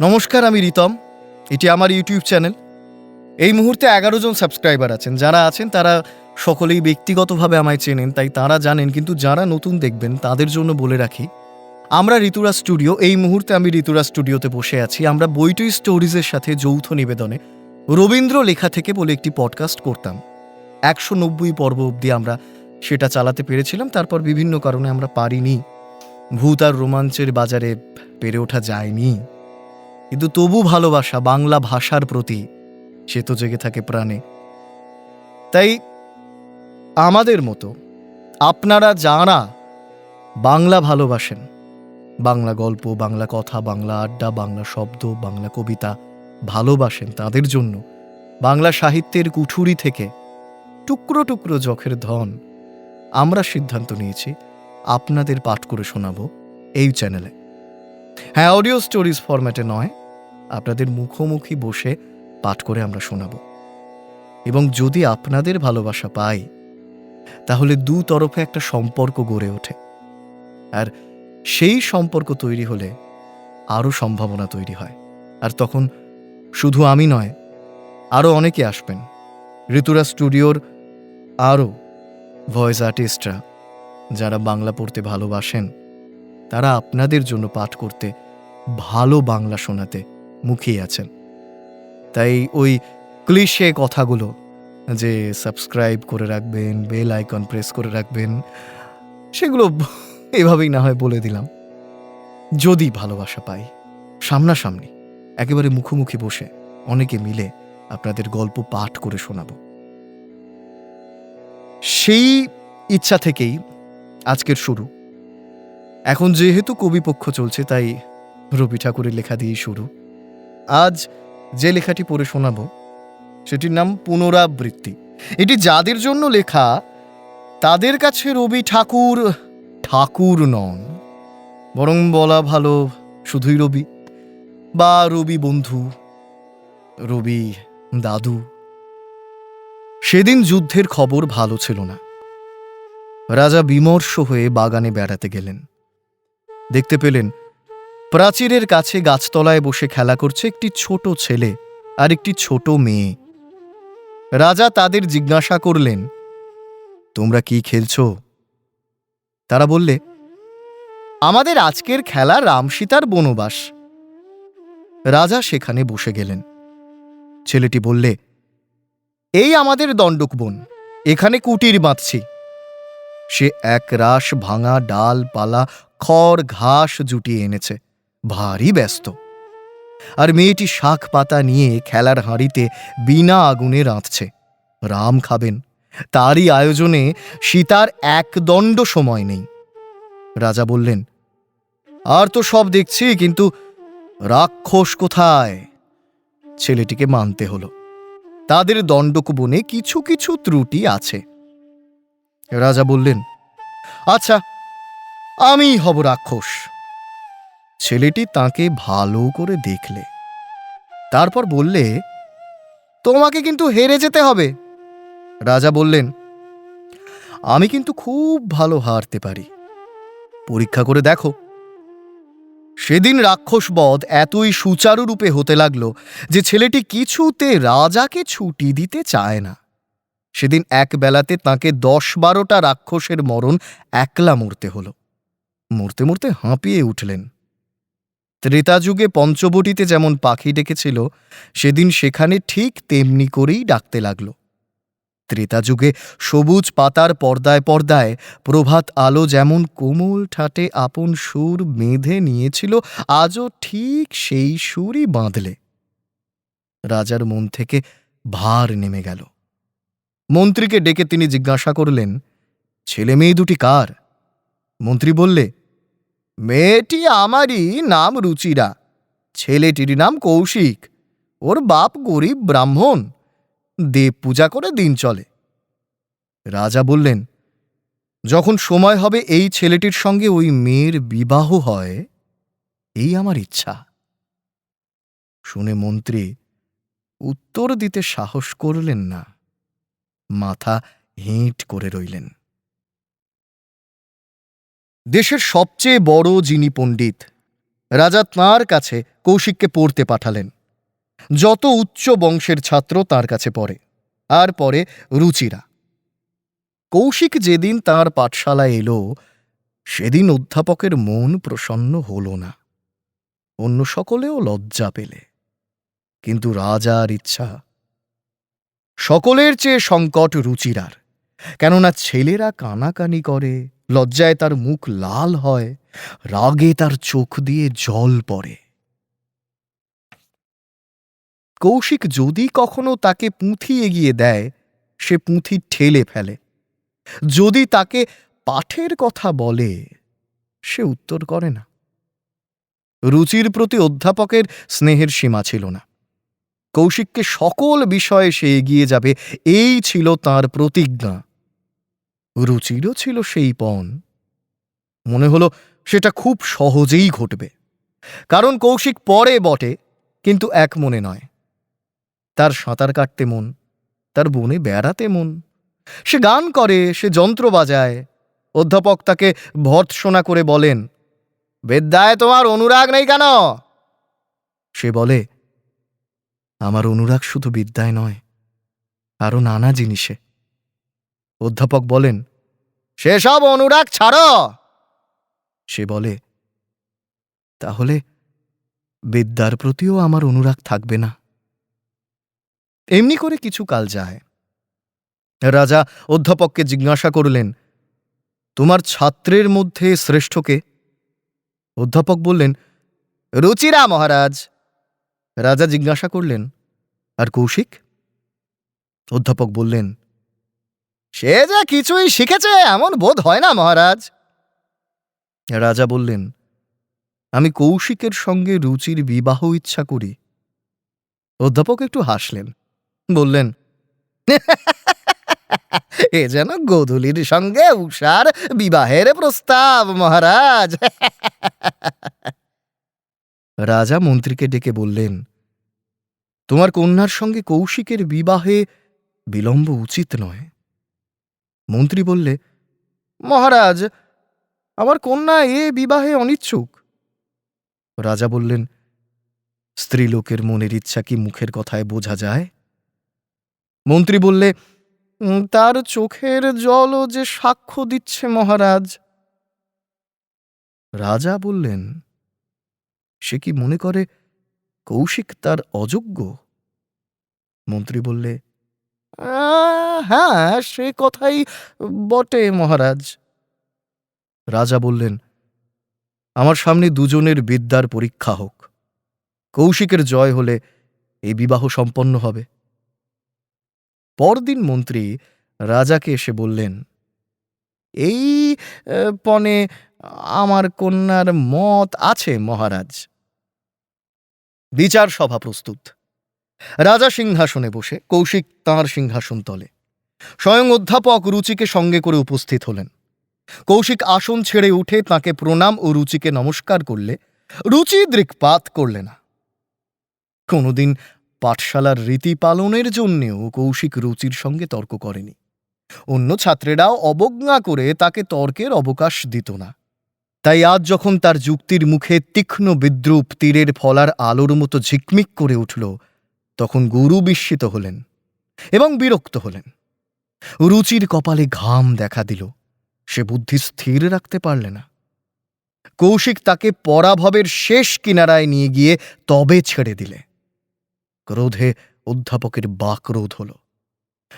নমস্কার, আমি রিতম। এটি আমার ইউটিউব চ্যানেল। এই মুহূর্তে এগারো জন সাবস্ক্রাইবার আছেন। যারা আছেন, তারা সকলেই ব্যক্তিগতভাবে আমায় চেনেন, তাই তারা জানেন, কিন্তু যারা নতুন দেখবেন, তাদের জন্য বলে রাখি, আমরা ঋতুরা স্টুডিও, এই মুহূর্তে আমি ঋতুরা স্টুডিওতে বসে আছি। আমরা বইটুই স্টোরিজের সাথে যৌথ নিবেদনে রবীন্দ্র লেখা থেকে বলে একটি পডকাস্ট করতাম। একশো নব্বই পর্ব অবধি আমরা সেটা চালাতে পেরেছিলাম। তারপর বিভিন্ন কারণে আমরা পারিনি। ভূত আর রোমাঞ্চের বাজারে পেরে ওঠা যায়নি। কিন্তু তবু ভালোবাসা বাংলা ভাষার প্রতি। সে তো জেগে থাকে প্রাণে। তাই আমাদের মতো আপনারা যারা বাংলা ভালোবাসেন, বাংলা গল্প, বাংলা কথা, বাংলা আড্ডা, বাংলা শব্দ, বাংলা কবিতা ভালোবাসেন তাদের জন্য, বাংলা সাহিত্যের কুঠুরি থেকে টুকরো টুকরো যখের ধন আমরা সিদ্ধান্ত নিয়েছি, আপনাদের পাঠ করে শোনাবো এই চ্যানেলে। হ্যাঁ অডিও স্টোরিজ ফরম্যাটে নয়। আপনাদের মুখোমুখি বসে পাঠ করে আমরা শোনাব। এবং যদি আপনাদের ভালোবাসা পাই, তাহলে দু তরফে একটা সম্পর্ক গড়ে ওঠে। আর সেই সম্পর্ক তৈরি হলে আরও সম্ভাবনা তৈরি হয়। আর তখন শুধু আমি নয়, আরও অনেকে আসবেন। ঋতুরা স্টুডিওর আরও ভয়েস আর্টিস্টরা যারা বাংলা পড়তে ভালোবাসেন তারা আপনাদের জন্য পাঠ করতে ভালো বাংলা শোনাতে মুখিয়ে আছেন। তাই ওই ক্লিশে কথাগুলো যে সাবস্ক্রাইব করে রাখবেন, বেল আইকন প্রেস করে রাখবেন, সেগুলো এভাবেই না হয় বলে দিলাম। যদি ভালোবাসা পাই, সামনাসামনি একেবারে মুখোমুখি বসে অনেকে মিলে আপনাদের গল্প পাঠ করে শোনাবো। সেই ইচ্ছা থেকেই আজকের শুরু। এখন যেহেতু কবিপক্ষ চলছে, তাই রবি ঠাকুরের লেখা দিয়েই শুরু। আজ যে লেখাটি পড়ে শোনাবো, সেটির নাম পুনরাবৃত্তি। এটি যাদের জন্য লেখা, তাদের কাছে রবি ঠাকুর ঠাকুর নন। বরং বলা ভালো শুধুই রবি বা রবি বন্ধু, রবি দাদু। সেদিন যুদ্ধের খবর ভালো ছিল না। রাজা বিমর্ষ হয়ে বাগানে বেড়াতে গেলেন। দেখতে পেলেন। প্রাচীরের কাছে গাছতলায় বসে খেলা করছে একটি ছোট ছেলে আর একটি ছোট মেয়ে। রাজা তাদের জিজ্ঞাসা করলেন, তোমরা কি খেলছ? তারা বললে, আমাদের আজকের খেলা রামসীতার বনবাস। রাজা সেখানে বসে গেলেন। ছেলেটি বললে, এই আমাদের দণ্ডক বন, এখানে কুটির বাঁধছি। সে এক রাশ ভাঙা ডাল পালা খড় ঘাস জুটিয়ে এনেছে। ভারী ব্যস্ত। আর মেয়েটি শাক পাতা নিয়ে খেলার হাঁড়িতে বিনা আগুনে রাঁধছে। রাম খাবেন। তারই আয়োজনে সীতার এক দণ্ড সময় নেই। রাজা বললেন, আর তো সব দেখছি, কিন্তু রাক্ষস কোথায়? ছেলেটিকে মানতে হলো। তাদের দণ্ডকুবনে কিছু কিছু ত্রুটি আছে। রাজা বললেন আচ্ছা আমি হব রাক্ষস। ছেলেটি তাকে ভালো করে দেখলে। তারপর বললে, তোমাকে কিন্তু হেরে যেতে হবে। রাজা বললেন, আমি কিন্তু খুব ভালো হারতে পারি। পরীক্ষা করে দেখো। সেদিন রাক্ষসবধ এতই সুচারুরূপে হতে লাগল যে ছেলেটি কিছুতে রাজাকে ছুটি দিতে চায় না। সেদিন এক বেলাতে তাকে দশ বারোটা রাক্ষসের মরণ একলা মরতে হলো। মরতে মরতে হাঁপিয়ে উঠলেন। ত্রেতাযুগে পঞ্চবটিতে যেমন পাখি ডেকেছিল, সেদিন সেখানে ঠিক তেমনি করেই ডাকতে লাগল। ত্রেতাযুগে সবুজ পাতার পর্দায় পর্দায় প্রভাত আলো যেমন কোমল ঠাটে আপন সুর বেঁধে নিয়েছিল, আজও ঠিক সেই সুরই বাঁধলে। রাজার মন থেকে ভার নেমে গেল। মন্ত্রীকে ডেকে তিনি জিজ্ঞাসা করলেন ছেলে মেয়ে দুটি কার? মন্ত্রী বললে, মেয়েটি আমারই নাম রুচিরা। ছেলেটির নাম কৌশিক। ওর বাপ গরিব ব্রাহ্মণ। দেব পূজা করে দিন চলে। রাজা বললেন, যখন সময় হবে এই ছেলেটির সঙ্গে ওই মেয়ের বিবাহ হয়, এই আমার ইচ্ছা। শুনে মন্ত্রী উত্তর দিতে সাহস করলেন না। মাথা হিঁট করে রইলেন। দেশের সবচেয়ে বড় যিনি পণ্ডিত, রাজা তাঁর কাছে কৌশিককে পড়তে পাঠালেন। যত উচ্চ বংশের ছাত্র তার কাছে পড়ে, আর পরে রুচিরা। কৌশিক যেদিন তার পাঠশালায় এলো, সেদিন অধ্যাপকের মন প্রসন্ন হল না। অন্য সকলেও লজ্জা পেলে, কিন্তু রাজার ইচ্ছা। সকলের চেয়ে সংকট রুচিরার। কেননা ছেলেরা কানাকানি করে, লজ্জায় তার মুখ লাল হয়, রাগে তার চোখ দিয়ে জল পড়ে। কৌশিক যদি কখনো তাকে পুঁথি এগিয়ে দেয়, সে পুঁথি ঠেলে ফেলে। যদি তাকে পাঠের কথা বলে, সে উত্তর করে না। রুচির প্রতি অধ্যাপকের স্নেহের সীমা ছিল না। কৌশিককে সকল বিষয়ে সে এগিয়ে যাবে, এই ছিল তার প্রতিজ্ঞা। রুচিরও ছিল সেই পণ। মনে হলো সেটা খুব সহজেই ঘটবে। কারণ কৌশিক পরে বটে, কিন্তু এক মনে নয়। তার সাঁতার কাটতে মন, তার বনে বেড়াতে মন। সে গান করে, সে যন্ত্র বাজায়। অধ্যাপক তাকে ভর্ৎসনা করে বলেন বেদ্যায় তোমার অনুরাগ নেই কেন? সে বলে আমার অনুরাগ শুধু বিদ্যায় নয়, আরও নানা জিনিসে। অধ্যাপক বলেন, সেসব অনুরাগ ছাড়ো! সে বলে, তাহলে বিদ্যার প্রতিও আমার অনুরাগ থাকবে না। এমনি করে কিছু কাল যায়। রাজা অধ্যাপককে জিজ্ঞাসা করলেন, তোমার ছাত্রের মধ্যে শ্রেষ্ঠকে অধ্যাপক বললেন, রুচিরা মহারাজ। রাজা জিজ্ঞাসা করলেন, আর কৌশিক? অধ্যাপক বললেন, সে যা কিছুই শিখেছে, এমন বোধ হয় না, মহারাজ। রাজা বললেন, আমি কৌশিকের সঙ্গে রুচির বিবাহ ইচ্ছা করি। অধ্যাপক একটু হাসলেন, বললেন, এ যেন গোধূলির সঙ্গে উষার বিবাহের প্রস্তাব, মহারাজ। রাজা মন্ত্রীকে ডেকে বললেন তোমার কন্যার সঙ্গে কৌশিকের বিবাহে বিলম্ব উচিত নয়। মন্ত্রী বললে মহারাজ আমার কন্যা এ বিবাহে অনিচ্ছুক। রাজা বললেন স্ত্রীলোকের মনের ইচ্ছা কি মুখের কথায় বোঝা যায়? মন্ত্রী বললে "উম, তার চোখের জলও যে সাক্ষ্য দিচ্ছে মহারাজ। রাজা বললেন সে কি মনে করে কৌশিক তার অযোগ্য? মন্ত্রী বললে হ্যাঁ সে কথাই বটে মহারাজ। রাজা বললেন, আমার সামনে দুজনের বিদ্যার পরীক্ষা হোক। কৌশিকের জয় হলে এই বিবাহ সম্পন্ন হবে। পরদিন মন্ত্রী রাজাকে এসে বললেন, এই পণে আমার কন্যার মত আছে মহারাজ। বিচার সভা প্রস্তুত। রাজা সিংহাসনে বসে, কৌশিক তাঁর সিংহাসন তলে। স্বয়ং অধ্যাপক রুচিকে সঙ্গে করে উপস্থিত হলেন। কৌশিক আসন ছেড়ে উঠে তাকে প্রণাম ও রুচিকে নমস্কার করলে রুচি দৃকপাত করলে না। কোনোদিন পাঠশালার রীতি পালনের জন্যেও কৌশিক রুচির সঙ্গে তর্ক করেনি। অন্য ছাত্রেরাও অবজ্ঞা করে তাকে তর্কের অবকাশ দিত না। তাই আজ যখন তার যুক্তির মুখে তীক্ষ্ণ বিদ্রুপ তীরের ফলার আলোর মতো ঝিকমিক করে উঠল, তখন গুরু বিস্মিত হলেন এবং বিরক্ত হলেন। রুচির কপালে ঘাম দেখা দিল, সে বুদ্ধি স্থির রাখতে পারলে না। কৌশিক তাকে পরাভবের শেষ কিনারায় নিয়ে গিয়ে তবে ছেড়ে দিলে। ক্রোধে অধ্যাপকের বাকরোধ হল,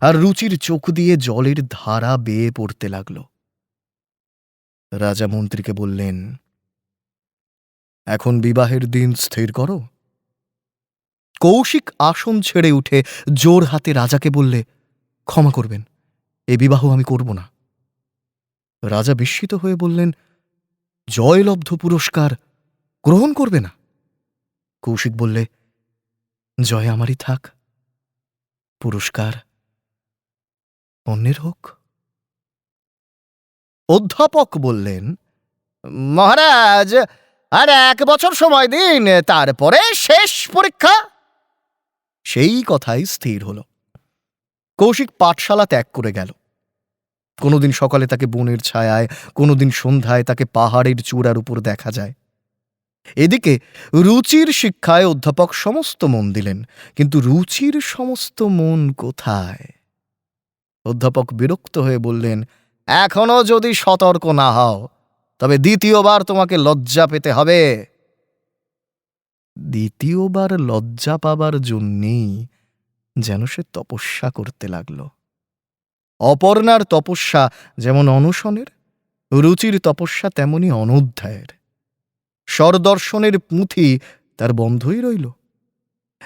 আর রুচির চোখ দিয়ে জলের ধারা বেয়ে পড়তে লাগল। রাজা মন্ত্রীকে বললেন, এখন বিবাহের দিন স্থির করো। কৌশিক আসন ছেড়ে উঠে জোর হাতে রাজাকে বললে, ক্ষমা করবেন, এ বিবাহ আমি করব না। রাজা বিস্মিত হয়ে বললেন, জয়লব্ধ পুরস্কার গ্রহণ করবে না? কৌশিক বললে, জয় আমারই থাক, পুরস্কার অন্যের হোক। অধ্যাপক বললেন, মহারাজ, আর এক বছর সময় দিন, তারপরে শেষ পরীক্ষা? সেই কথাই স্থির হল। কৌশিক পাঠশালা ত্যাগ করে গেল। কোনোদিন সকালে তাকে বনের ছায়ায়, কোনোদিন সন্ধ্যায় তাকে পাহাড়ের চূড়ার উপর দেখা যায়। এদিকে রুচির শিক্ষায় অধ্যাপক সমস্ত মন দিলেন, কিন্তু রুচির সমস্ত মন কোথায়? অধ্যাপক বিরক্ত হয়ে বললেন এখনও যদি সতর্ক না হও, তবে দ্বিতীয়বার তোমাকে লজ্জা পেতে হবে। দ্বিতীয়বার লজ্জা পাবার জন্যেই যেন সে তপস্যা করতে লাগল। অপর্ণার তপস্যা যেমন অনশনের, রুচির তপস্যা তেমনি অনধ্যায়ের। স্বরদর্শনের পুঁথি তার বন্ধই রইল।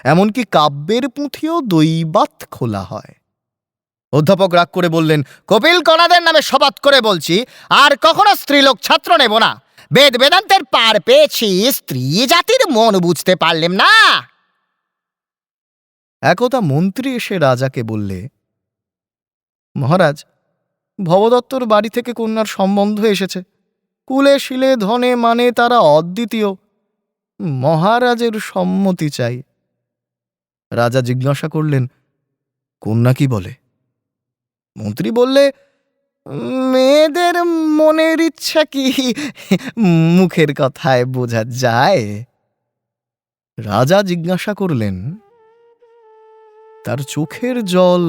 এমনকি কাব্যের পুঁথিও দৈবাত খোলা হয়। অধ্যাপক রাগ করে বললেন, কপিল কণাদের নামে শপথ করে বলছি, আর কখনো স্ত্রীলোক ছাত্র নেব না। বেদ বেদান্তের পার পেয়েছি, স্ত্রী জাতির মন বুঝতে পারলেম না। একদা মন্ত্রী এসে রাজাকে বললে, মহারাজ, ভবদত্তর বাড়ি থেকে কন্যার সম্বন্ধ এসেছে। কুলে শিলে ধনে মানে তারা অদ্বিতীয়। মহারাজের সম্মতি চাই। রাজা জিজ্ঞাসা করলেন, কন্যা কি বলে? মন্ত্রী বললে, মেয়েদের মনের ইচ্ছা কি? মুখের কথায় বোঝা যায়? রাজা জিজ্ঞাসা করলেন, তার চোখের জল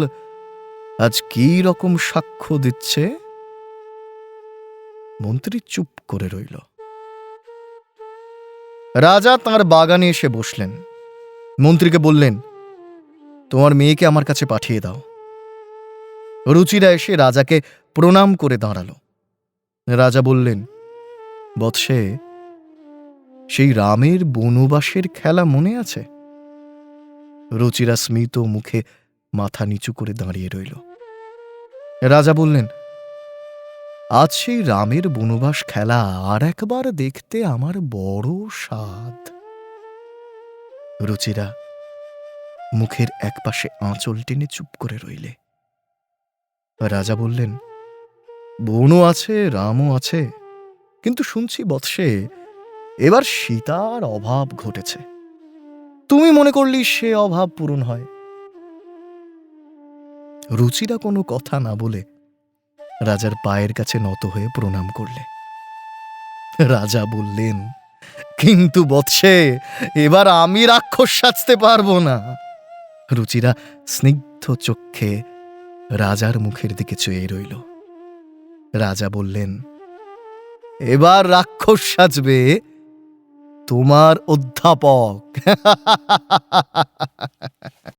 আজ কি রকম সাক্ষ্য দিচ্ছে? মন্ত্রী চুপ করে রইল। রাজা তার বাগানে এসে বসলেন। মন্ত্রীকে বললেন, তোমার মেয়েকে আমার কাছে পাঠিয়ে দাও। রুচিরা এসে রাজাকে প্রণাম করে দাঁড়াল। রাজা বললেন, বৎসে, সেই রামের বনবাসের খেলা মনে আছে? রুচিরা স্মিত মুখে মাথা নিচু করে দাঁড়িয়ে রইল। রাজা বললেন, আজ সেই রামের বনবাস খেলা আর একবার দেখতে আমার বড় স্বাদ। রুচিরা মুখের একপাশে আঁচল টেনে চুপ করে রইলে। রাজা বললেন, বনও আছে, রামও আছে, কিন্তু শুনছি বৎসে এবার সীতার অভাব ঘটেছে। তুমি মনে করলি সে অভাব পূরণ হয়। রুচিরা কোনো কথা না বলে রাজার পায়ের কাছে নত হয়ে প্রণাম করলে। রাজা বললেন, কিন্তু বৎসে এবার আমি রাক্ষস সাজতে পারব না। রুচিরা স্নিগ্ধ চক্ষে রাজার মুখের দিকে চেয়ে রইল। রাজা বললেন এবার রাক্ষস সাজবে তোমার অধ্যাপক।